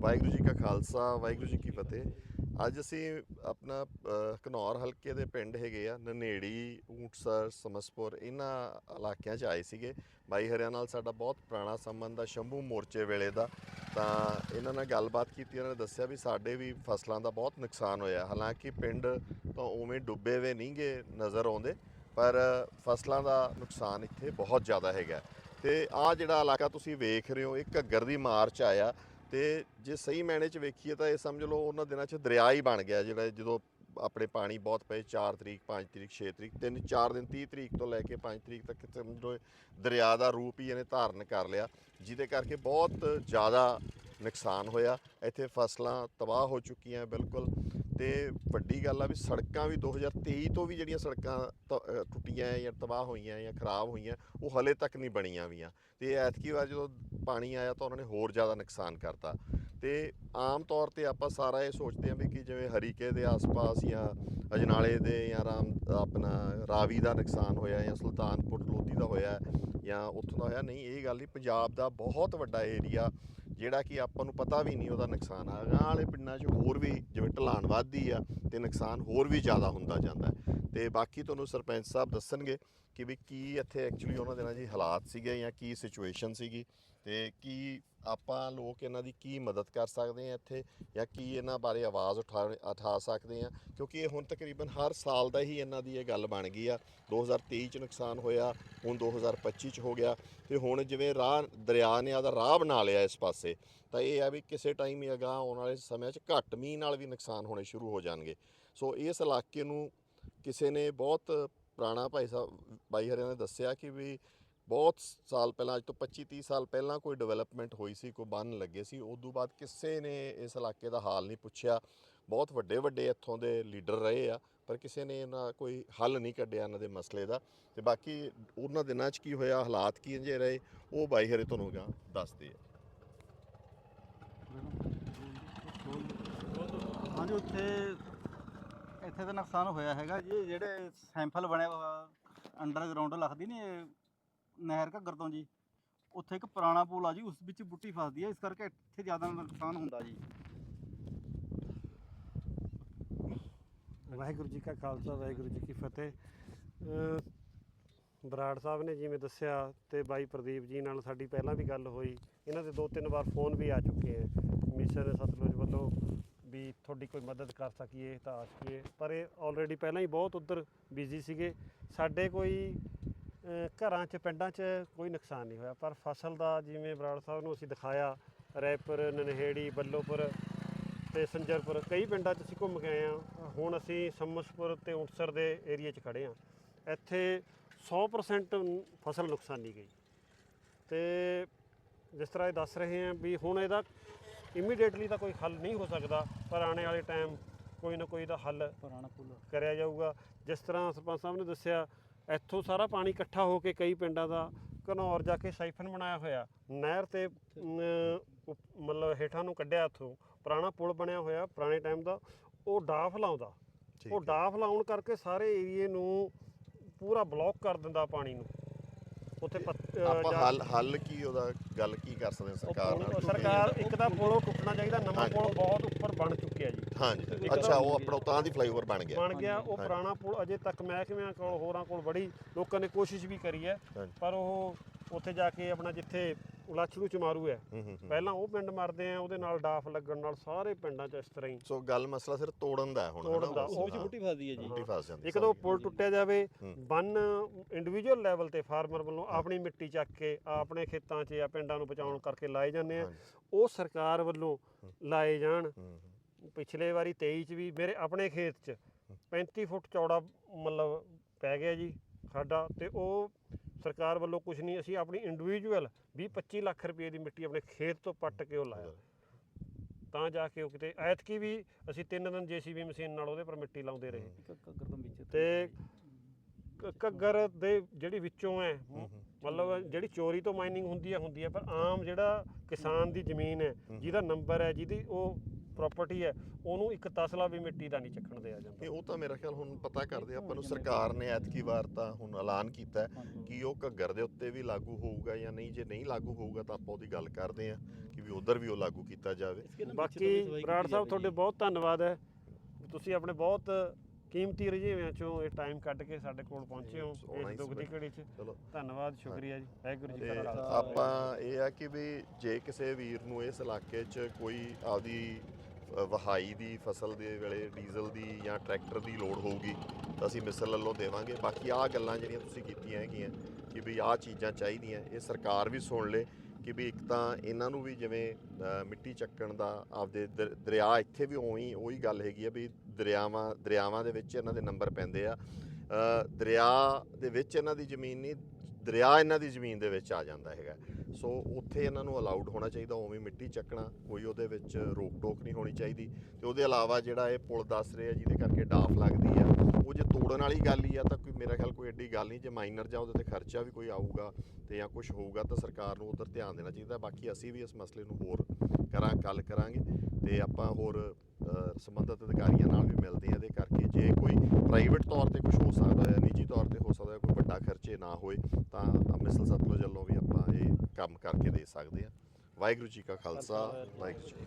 ਵਾਹਿਗੁਰੂ ਜੀ ਕਾ ਖਾਲਸਾ ਵਾਹਿਗੁਰੂ ਜੀ ਕੀ ਫਤਿਹ। ਅੱਜ ਅਸੀਂ ਆਪਣਾ ਅ, ਘਨੌਰ ਹਲਕੇ ਦੇ ਪਿੰਡ ਹੈਗੇ ਆ ਨਨੇੜੀ ਊਂਟਸਰ ਸਮਸਪੁਰ ਇਹਨਾਂ ਇਲਾਕਿਆਂ 'ਚ ਆਏ ਸੀਗੇ। ਬਾਈ ਹਰਿਆ ਨਾਲ ਸਾਡਾ ਬਹੁਤ ਪੁਰਾਣਾ ਸੰਬੰਧ ਆ ਸ਼ੰਭੂ ਮੋਰਚੇ ਵੇਲੇ ਦਾ। ਤਾਂ ਇਹਨਾਂ ਨਾਲ ਗੱਲਬਾਤ ਕੀਤੀ ਉਹਨਾਂ ਨੇ ਦੱਸਿਆ ਵੀ ਸਾਡੇ ਵੀ ਫਸਲਾਂ ਦਾ ਬਹੁਤ ਨੁਕਸਾਨ ਹੋਇਆ। ਹਾਲਾਂਕਿ ਪਿੰਡ ਤਾਂ ਉਵੇਂ ਡੁੱਬੇ ਵੇ ਨਹੀਂਗੇ ਨਜ਼ਰ ਆਉਂਦੇ ਪਰ ਫਸਲਾਂ ਦਾ ਨੁਕਸਾਨ ਇੱਥੇ ਬਹੁਤ ਜ਼ਿਆਦਾ ਹੈਗਾ। ਤੇ ਆ ਜਿਹੜਾ ਇਲਾਕਾ ਤੁਸੀਂ ਵੇਖ ਰਹੇ ਹੋ ਇਹ ਘੱਗਰ ਦੀ ਮਾਰ 'ਚ ਆਇਆ। ਤੇ ਜੇ ਸਹੀ ਮੈਨੇ ਚ ਵੇਖੀਏ ਤਾਂ ਇਹ ਸਮਝ ਲਓ ਉਹਨਾਂ ਦਿਨਾਂ ਚ ਦਰਿਆ ਹੀ ਬਣ ਗਿਆ ਜਿਹੜਾ ਜਦੋਂ ਆਪਣੇ ਪਾਣੀ ਬਹੁਤ ਪਏ 4 ਤਰੀਕ 5 ਤਰੀਕ 6 ਤਰੀਕ, ਤਿੰਨ 4 ਦਿਨ 30 ਤਰੀਕ ਤੋਂ ਲੈ ਕੇ 5 ਤਰੀਕ ਤੱਕ ਸਮਝ ਲਓ ਇਹ ਦਰਿਆ ਦਾ ਰੂਪ ਹੀ ਇਹਨੇ ਧਾਰਨ ਕਰ ਲਿਆ, ਜਿਹਦੇ ਕਰਕੇ ਬਹੁਤ ਜ਼ਿਆਦਾ ਨੁਕਸਾਨ ਹੋਇਆ। ਇੱਥੇ ਫਸਲਾਂ ਤਬਾਹ ਹੋ ਚੁੱਕੀਆਂ ਬਿਲਕੁਲ। ਤੇ ਵੱਡੀ ਗੱਲ ਆ ਵੀ ਸੜਕਾਂ ਵੀ 2023 ਤੋਂ ਵੀ ਜਿਹੜੀਆਂ ਸੜਕਾਂ ਤ- ਟੁੱਟੀਆਂ ਜਾਂ ਤਬਾਹ ਹੋਈਆਂ ਜਾਂ ਖਰਾਬ ਹੋਈਆਂ, ਉਹ ਹਲੇ ਤੱਕ ਨਹੀਂ ਬਣੀਆਂ ਵੀਆਂ। ਤੇ ਐਤਕੀ ਵਾਰ ਜਦੋਂ ਪਾਣੀ ਆਇਆ ਤਾਂ ਉਹਨਾਂ ਨੇ ਹੋਰ ਜ਼ਿਆਦਾ ਨੁਕਸਾਨ ਕਰਤਾ। ਤੇ ਆਮ ਤੌਰ ਤੇ ਆਪਾਂ ਸਾਰਾ ਇਹ ਸੋਚਦੇ ਹਾਂ ਵੀ ਕਿ ਜਿਵੇਂ ਹਰੀਕੇ ਦੇ ਆਸ-ਪਾਸ ਜਾਂ ਅਜਨਾਲੇ ਦੇ ਜਾਂ ਰਾਮ, ਆਪਣਾ ਰਾਵੀ ਦਾ ਨੁਕਸਾਨ ਹੋਇਆ ਜਾਂ ਸੁਲਤਾਨਪੁਰ ਲੋਧੀ ਦਾ ਹੋਇਆ ਜਾਂ ਉੱਥੋਂ ਦਾ ਹੋਇਆ, ਨਹੀਂ, ਇਹ ਗੱਲ ਨਹੀਂ, ਪੰਜਾਬ ਦਾ ਬਹੁਤ ਵੱਡਾ ਏਰੀਆ ਜਿਹੜਾ ਕਿ ਆਪਾਂ ਨੂੰ ਪਤਾ ਵੀ ਨਹੀਂ ਉਹਦਾ ਨੁਕਸਾਨ ਆ ਗਾਂ ਵਾਲੇ ਪਿੰਡਾਂ 'ਚ ਹੋਰ ਵੀ ਜਿਵੇਂ ਢਲਾਨ ਵੱਧਦੀ ਆ ਤੇ ਨੁਕਸਾਨ ਹੋਰ ਵੀ ਜ਼ਿਆਦਾ ਹੁੰਦਾ ਜਾਂਦਾ ਤੇ ਬਾਕੀ ਤੁਹਾਨੂੰ ਸਰਪੰਚ ਸਾਹਿਬ ਦੱਸਣਗੇ ਕਿ ਵੀ ਕੀ ਇੱਥੇ ਐਕਚੁਅਲੀ ਉਹਨਾਂ ਦੇ ਨਾਲ ਜੀ ਹਾਲਾਤ ਸੀਗੇ ਜਾਂ ਕੀ ਸਿਚੁਏਸ਼ਨ ਸੀਗੀ ਤੇ ਕੀ ਆਪਾਂ ਲੋਕ ਇਹਨਾਂ ਦੀ ਕੀ ਮਦਦ ਕਰ ਸਕਦੇ ਆ ਇੱਥੇ ਜਾਂ ਕੀ ਇਹਨਾਂ ਬਾਰੇ ਆਵਾਜ਼ ਉਠਾ ਉਠਾ ਸਕਦੇ ਆ ਕਿਉਂਕਿ ਇਹ ਹੁਣ ਤਕਰੀਬਨ ਹਰ ਸਾਲ ਦਾ ਹੀ ਇਹਨਾਂ ਦੀ ਇਹ ਗੱਲ ਬਣ ਗਈ ਆ। 2023 ਚ ਨੁਕਸਾਨ ਹੋਇਆ, ਹੁਣ 2025 ਚ ਹੋ ਗਿਆ ਤੇ ਹੁਣ ਜਿਵੇਂ ਰਾਹ, ਦਰਿਆ ਨੇ ਆਦਾ ਰਾਹ ਬਣਾ ਲਿਆ ਇਸ ਪਾਸੇ, ਤਾਂ ਇਹ ਆ ਵੀ ਕਿਸੇ ਟਾਈਮ ਹੀ ਅਗਾਂਹ ਆਉਣ ਵਾਲੇ ਸਮਿਆਂ 'ਚ ਘੱਟ ਮੀਂਹ ਨਾਲ ਵੀ ਨੁਕਸਾਨ ਹੋਣੇ ਸ਼ੁਰੂ ਹੋ ਜਾਣਗੇ। ਸੋ ਇਸ ਇਲਾਕੇ ਨੂੰ ਕਿਸੇ ਨੇ ਬਹੁਤ ਪੁਰਾਣਾ ਭਾਈ ਸਾਹਿਬ ਬਾਈ ਹਰਿਆਂ ਨੇ ਦੱਸਿਆ ਕਿ ਵੀ ਬਹੁਤ ਸਾਲ ਪਹਿਲਾਂ, ਅੱਜ ਤੋਂ 25 30 ਸਾਲ ਪਹਿਲਾਂ ਕੋਈ ਡਿਵੈਲਪਮੈਂਟ ਹੋਈ ਸੀ, ਕੋਈ ਬੰਨ ਲੱਗੇ ਸੀ ਉਸ ਤੋਂ ਬਾਅਦ ਕਿਸੇ ਨੇ ਇਸ ਇਲਾਕੇ ਦਾ ਹਾਲ ਨਹੀਂ ਪੁੱਛਿਆ। ਬਹੁਤ ਵੱਡੇ ਵੱਡੇ ਇੱਥੋਂ ਦੇ ਲੀਡਰ ਰਹੇ ਆ, ਪਰ ਕਿਸੇ ਨੇ ਇਹਨਾਂ ਕੋਈ ਹੱਲ ਨਹੀਂ ਕੱਢਿਆ ਇਹਨਾਂ ਦੇ ਮਸਲੇ ਦਾ। ਤੇ ਬਾਕੀ ਉਹਨਾਂ ਦਿਨਾਂ 'ਚ ਕੀ ਹੋਇਆ, ਹਾਲਾਤ ਕੀ ਜੇ ਰਹੇ, ਉਹ ਬਾਈ ਹਰੇ ਤੁਹਾਨੂੰ ਗਾ ਦੱਸਦੇ ਆ। ਹਾਂਜੀ, ਉੱਥੇ ਇੱਥੇ ਤਾਂ ਨੁਕਸਾਨ ਹੋਇਆ ਹੈਗਾ ਜੀ ਜਿਹੜੇ ਸੈਂਪਲ ਬਣਿਆ ਵਾ ਅੰਡਰਗਰਾਉਂਡ ਲੱਗਦੀ ਨਹੀਂ ਇਹ ਨਹਿਰ ਘੱਗਰ ਤੋਂ ਜੀ। ਉੱਥੇ ਇੱਕ ਪੁਰਾਣਾ ਪੁਲ ਆ ਜੀ, ਉਸ ਵਿੱਚ ਬੁੱਟੀ ਫਸਦੀ ਹੈ ਇਸ ਕਰਕੇ ਇੱਥੇ ਜ਼ਿਆਦਾ ਨੁਕਸਾਨ ਹੁੰਦਾ ਜੀ। ਵਾਹਿਗੁਰੂ ਜੀ ਕਾ ਖਾਲਸਾ, ਵਾਹਿਗੁਰੂ ਜੀ ਕੀ ਫਤਿਹ। ਬਰਾੜ ਸਾਹਿਬ ਨੇ ਜਿਵੇਂ ਦੱਸਿਆ ਤੇ ਬਾਈ ਪ੍ਰਦੀਪ ਜੀ ਨਾਲ ਸਾਡੀ ਪਹਿਲਾਂ ਵੀ ਗੱਲ ਹੋਈ। ਇਹਨਾਂ ਦੇ ਦੋ ਤਿੰਨ ਵਾਰ ਫੋਨ ਵੀ ਆ ਚੁੱਕੇ ਹੈ ਮਿਸ਼ਨ ਸਤਲੁਜ ਵੱਲੋਂ ਵੀ ਤੁਹਾਡੀ ਕੋਈ ਮਦਦ ਕਰ ਸਕੀਏ, ਤਾਂ ਆ ਸਕੀਏ। ਪਰ ਇਹ ਆਲਰੇਡੀ ਪਹਿਲਾਂ ਹੀ ਬਹੁਤ ਉੱਧਰ ਬਿਜ਼ੀ ਸੀਗੇ। ਸਾਡੇ ਕੋਈ ਘਰਾਂ 'ਚ, ਪਿੰਡਾਂ 'ਚ ਕੋਈ ਨੁਕਸਾਨ ਨਹੀਂ ਹੋਇਆ। ਪਰ ਫਸਲ ਦਾ ਜਿਵੇਂ ਬਰਾੜ ਸਾਹਿਬ ਨੂੰ ਅਸੀਂ ਦਿਖਾਇਆ ਰੈਪਰ ਨਨਹੇੜੀ, ਬੱਲੋਪੁਰ ਤੇ ਸੰਜਰਪੁਰ, ਕਈ ਪਿੰਡਾਂ 'ਚ ਅਸੀਂ ਘੁੰਮ ਕੇ ਆਏ ਆ ਹੁਣ ਅਸੀਂ ਸੰਮਸਪੁਰ ਤੇ ਉਂਟਸਰ ਦੇ ਏਰੀਆ 'ਚ ਖੜੇ ਆ ਇੱਥੇ 100% ਫਸਲ ਨੁਕਸਾਨੀ ਗਈ। ਤੇ ਜਿਸ ਤਰ੍ਹਾਂ ਇਹ ਦੱਸ ਰਹੇ ਆ ਵੀ ਹੁਣ ਇਹਦਾ ਇਮੀਡੀਏਟਲੀ ਤਾਂ ਕੋਈ ਹੱਲ ਨਹੀਂ ਹੋ ਸਕਦਾ ਪਰ ਆਉਣੇ ਵਾਲੇ ਟਾਈਮ ਕੋਈ ਨਾ ਕੋਈ ਦਾ ਹੱਲ ਪੁਰਾਣਾ ਪੁਲ। ਕਰਿਆ ਜਾਊਗਾ। ਜਿਸ ਤਰ੍ਹਾਂ ਸਰਪੰਚ ਸਾਹਿਬ ਨੇ ਦੱਸਿਆ ਇੱਥੋਂ ਸਾਰਾ ਪਾਣੀ ਇਕੱਠਾ ਹੋ ਕੇ ਕਈ ਪਿੰਡਾਂ ਦਾ ਘਨੌਰ ਜਾ ਕੇ ਸਾਈਫਨ ਬਣਾਇਆ ਹੋਇਆ। ਨਹਿਰ ਤੇ ਅਮ, ਉਪ- ਮਤਲਬ ਹੇਠਾਂ ਨੂੰ ਕੱਢਿਆ ਇੱਥੋਂ। ਪੁਰਾਣਾ ਪੁਲ ਬਣਿਆ ਹੋਇਆ ਪੁਰਾਣੇ ਟਾਈਮ ਦਾ। ਉਹ ਡਾਫ ਲਾਉਂਦਾ। ਠੀਕ ਉਹ। ਡਾਫ ਲਾਉਣ ਕਰਕੇ ਸਾਰੇ ਏਰੀਏ ਨੂੰ ਪੂਰਾ ਬਲੌਕ ਕਰ ਦਿੰਦਾ ਪਾਣੀ ਨੂੰ। ਉੱਥੇ ਪੱਤ- ਆਪਾਂ ਜਾ- ਹੱਲ ਹੱਲ ਕੀ ਉਹਦਾ ਗੱਲ ਕੀ ਕਰ ਸਕਦੇ ਹਾਂ ਸਰਕਾਰ ਨਾਲ ਸਰਕਾਰ ਇੱਕ ਤਾਂ ਪੁਲ ਉਹ ਟੁੱਟਣਾ ਚਾਹੀਦਾ ਨਵਾਂ ਹਾਂਜੀ। ਪੁਲ ਬਹੁਤ ਉੱਪਰ ਬਣ ਚੁੱਕਿਆ ਜੀ ਹਾਂਜੀ ਇੱਕ ਅੱਛਾ ਉਹ ਆਪਣਾ ਉਤਾਂ ਦੀ ਫਲਾਈਓਵਰ ਬਣ ਗਿਆ ਬਣ ਗਿਆ ਉਹ ਹਾਂਜੀ। ਪੁਰਾਣਾ ਪੁਲ ਅਜੇ ਤੱਕ ਮਹਿਕਮਿਆਂ ਕੋਲ ਹੋਰਾਂ ਕੋਲ ਬੜੀ ਲੋਕਾਂ ਨੇ ਕੋਸ਼ਿਸ਼ ਵੀ ਕਰੀ ਹੈ ਹਾਂਜੀ। ਪਰ ਉਹ ਉੱਥੇ ਜਾ ਕੇ ਆਪਣਾ ਜਿੱਥੇ ਉਲਾਛੜੂ ਚ ਮਾਰੂ ਹੈ। ਪਹਿਲਾਂ ਉਹ ਪਿੰਡ ਮਰਦੇ ਆ ਉਹਦੇ ਨਾਲ ਡਾਫ ਲੱਗਣ ਨਾਲ ਸਾਰੇ ਪਿੰਡਾਂ 'ਚ ਇਸ ਤਰ੍ਹਾਂ ਹੀ ਸੋ ਗੱਲ ਮਸਲਾ ਸਿਰ ਤੋੜਨ ਦਾ ਹੈ ਹੁਣ ਤੋੜਨ? ਦਾ, ਉਹ ਵਿੱਚ ਬੁੱਟੀ ਫਸਦੀ ਹੈ ਜੀ ਬੂਟੀ ਫਸ ਜਾਂਦੀ ਇੱਕ ਦੋ ਪੁਲ ਟੁੱਟਿਆ ਜਾਵੇ। ਬੰਨ ਇੰਡੀਵਿਜੂਅਲ ਲੈਵਲ ਤੇ ਫਾਰਮਰ ਵੱਲੋਂ ਆਪਣੀ ਮਿੱਟੀ ਚੱਕ ਕੇ ਆਪਣੇ ਖੇਤਾਂ 'ਚ ਜਾਂ ਪਿੰਡਾਂ ਨੂੰ ਬਚਾਉਣ ਕਰਕੇ ਲਾਏ ਜਾਂਦੇ ਆ। ਉਹ ਸਰਕਾਰ ਵੱਲੋਂ ਲਾਏ ਜਾਣ। ਪਿਛਲੇ ਵਾਰੀ 23 ਚ ਵੀ ਮੇਰੇ ਆਪਣੇ ਖੇਤ ਚ 35 ਫੁੱਟ ਚੌੜਾ ਮਤਲਬ ਪੈ ਗਿਆ ਜੀ ਸਾਡਾ ਤੇ ਉਹ ਸਰਕਾਰ ਵੱਲੋਂ ਕੁਝ ਨਹੀਂ ਅਸੀਂ ਆਪਣੀ ਇੰਡੀਵਿਜੂਅਲ 20 25 ਲੱਖ ਰੁਪਏ ਦੀ ਮਿੱਟੀ ਆਪਣੇ ਖੇਤ ਤੋਂ ਪੱਟ ਕੇ ਉਹ ਲਾਇਆ। ਤਾਂ ਜਾ ਕੇ ਉਹ ਕਿਤੇ ਐਤਕੀ ਵੀ ਅਸੀਂ ਤਿੰਨ ਦਿਨ ਜੀਸੀਬੀ ਮਸ਼ੀਨ ਨਾਲ ਉਹਦੇ ਪਰ ਮਿੱਟੀ ਲਾਉਂਦੇ ਰਹੇ। ਤੋਂ ਵਿੱਚ ਤੇ ਕ- ਘੱਗਰ ਦੇ ਜਿਹੜੀ ਵਿੱਚੋਂ ਹੈ ਮਤਲਬ ਜਿਹੜੀ ਚੋਰੀ ਤੋਂ ਮਾਈਨਿੰਗ ਹੁੰਦੀ ਹੈ ਹੁੰਦੀ ਹੈ ਪਰ ਆਮ ਜਿਹੜਾ ਕਿਸਾਨ ਦੀ ਜ਼ਮੀਨ ਹੈ। ਜਿਹਦਾ ਨੰਬਰ ਹੈ ਜਿਹਦੀ ਉਹ ਪ੍ਰਾਪਰਟੀ ਹੈ ਉਹਨੂੰ ਇੱਕ ਤਸਲਾ ਵੀ ਮਿੱਟੀ ਦਾ ਨਹੀਂ ਚੱਕਣ ਦਿਆ ਜਾਂਦਾ। ਨਹੀਂ ਉਹ ਤਾਂ ਮੇਰਾ ਖਿਆਲ ਹੁਣ ਪਤਾ ਕਰਦੇ ਆਪਾਂ ਨੂੰ ਸਰਕਾਰ ਨੇ ਐਤਕੀ ਵਾਰ ਤਾਂ ਹੁਣ ਐਲਾਨ ਕੀਤਾ ਹੈ ਕਿ ਉਹ ਘੱਗਰ ਦੇ ਉੱਤੇ ਵੀ ਲਾਗੂ ਹੋਊਗਾ ਜਾਂ ਨਹੀਂ ਜੇ ਨਹੀਂ ਲਾਗੂ ਹੋਊਗਾ ਤਾਂ ਆਪਾਂ ਉਹਦੀ ਗੱਲ ਕਰਦੇ ਆ ਕਿ ਵੀ ਉਧਰ ਵੀ ਉਹ ਲਾਗੂ ਕੀਤਾ ਜਾਵੇ। ਬਾਕੀ ਬਰਾੜ ਸਾਹਿਬ ਤੁਹਾਡੇ ਬਹੁਤ ਧੰਨਵਾਦ ਹੈ। ਤੁਸੀਂ ਆਪਣੇ ਬਹੁਤ ਕੀਮਤੀ ਰੁਝੇਵਿਆਂ ਚੋਂ ਇਹ ਟਾਈਮ ਕੱਢ ਕੇ ਸਾਡੇ ਕੋਲ ਪਹੁੰਚੇ ਹੋ ਇਸ ਦੁੱਖ ਦੀ ਘੜੀ 'ਚ। ਚਲੋ। ਧੰਨਵਾਦ ਸ਼ੁਕਰੀਆ ਜੀ। ਵਾਹਿਗੁਰੂ ਜੀ ਕਾ ਖਾਲਸਾ। ਆਪਾਂ ਇਹ ਆ ਕਿ ਵੀ ਜੇ ਕਿਸੇ ਵੀਰ ਨੂੰ ਇਸ ਇਲਾਕੇ 'ਚ ਕੋਈ ਆਪਦੀ ਵਹਾਈ ਦੀ, ਫਸਲ ਦੇ ਵੇਲੇ ਡੀਜ਼ਲ ਦੀ ਜਾਂ ਟਰੈਕਟਰ ਦੀ ਲੋੜ ਹੋਊਗੀ, ਤਾਂ ਅਸੀਂ ਮਿਸਲ ਵੱਲੋਂ ਦੇਵਾਂਗੇ। ਬਾਕੀ ਆਹ ਗੱਲਾਂ ਜਿਹੜੀਆਂ ਤੁਸੀਂ ਕੀਤੀਆਂ ਹੈਗੀਆਂ ਕਿ ਵੀ ਆਹ ਚੀਜ਼ਾਂ ਚਾਹੀਦੀਆਂ, ਇਹ ਸਰਕਾਰ ਵੀ ਸੁਣ ਲੇ ਕਿ ਵੀ ਇੱਕ ਤਾਂ ਇਹਨਾਂ ਨੂੰ ਵੀ ਜਿਵੇਂ ਮਿੱਟੀ ਚੱਕਣ ਦਾ ਆਪਦੇ ਦਰ- ਦਰਿਆ ਇੱਥੇ ਵੀ ਉਹੀ ਉਹੀ ਗੱਲ ਹੈਗੀ ਆ ਵੀ ਦਰਿਆਵਾਂ ਦਰਿਆਵਾਂ ਦੇ ਵਿੱਚ ਇਹਨਾਂ ਦੇ ਨੰਬਰ ਪੈਂਦੇ ਆ। ਦਰਿਆ ਦੇ ਵਿੱਚ ਇਹਨਾਂ ਦੀ ਜ਼ਮੀਨ ਨਹੀਂ ਦਰਿਆ ਇਹਨਾਂ ਦੀ ਜ਼ਮੀਨ ਦੇ ਵਿੱਚ ਆ ਜਾਂਦਾ ਹੈਗਾ। ਸੋ ਉੱਥੇ ਇਹਨਾਂ ਨੂੰ ਅਲਾਉਡ ਹੋਣਾ ਚਾਹੀਦਾ, ਉਵੇਂ ਮਿੱਟੀ ਚੱਕਣਾ, ਕੋਈ ਉਹਦੇ ਵਿੱਚ ਰੋਕ ਟੋਕ ਨਹੀਂ ਹੋਣੀ ਚਾਹੀਦੀ। ਤੇ ਉਹਦੇ ਇਲਾਵਾ ਜਿਹੜਾ ਇਹ ਪੁਲ ਦੱਸ ਰਹੇ ਆ ਜਿਹਦੇ ਕਰਕੇ ਡਾਫ ਲੱਗਦੀ ਆ ਉਹ ਜੇ ਤੋੜਨ ਵਾਲੀ ਗੱਲ ਹੀ ਆ, ਤਾਂ ਕੋਈ ਮੇਰਾ ਖਿਆਲ ਕੋਈ ਐਡੀ ਗੱਲ ਨਹੀਂ, ਜੇ ਮਾਈਨਰ ਜਾਂ ਉਹਦੇ ਤੇ ਖਰਚਾ ਵੀ ਕੋਈ ਆਊਗਾ ਤੇ ਜਾਂ ਕੁਝ ਹੋਊਗਾ, ਤਾਂ ਸਰਕਾਰ ਨੂੰ ਉਧਰ ਧਿਆਨ ਦੇਣਾ ਚਾਹੀਦਾ। ਬਾਕੀ ਅਸੀਂ ਵੀ ਇਸ ਮਸਲੇ ਨੂੰ ਹੋਰ ਕਰਾਂ, ਗੱਲ ਕਰਾਂਗੇ ਤੇ ਆਪਾਂ ਹੋਰ ਸੰਬੰਧਿਤ ਅਧਿਕਾਰੀਆਂ ਨਾਲ ਵੀ ਮਿਲਦੇ ਆ ਇਹਦੇ ਕਰਕੇ ਜੇ ਕੋਈ ਪ੍ਰਾਈਵੇਟ ਤੌਰ ਤੇ ਕੁਝ ਹੋ ਸਕਦਾ ਹੈ, ਨਿੱਜੀ ਤੌਰ ਤੇ ਹੋ ਸਕਦਾ ਹੈ ਨਾ ਹੋਏ ਤਾਂ ਮਿਸਲ ਸਤਲੁਜ ਵੱਲੋਂ ਵੀ ਆਪਾਂ ਇਹ ਕੰਮ ਕਰਕੇ ਦੇ ਸਕਦੇ ਆ ਵਾਹਿਗੁਰੂ ਜੀ ਕਾ ਖਾਲਸਾ ਵਾਹਿਗੁਰੂ ਜੀ।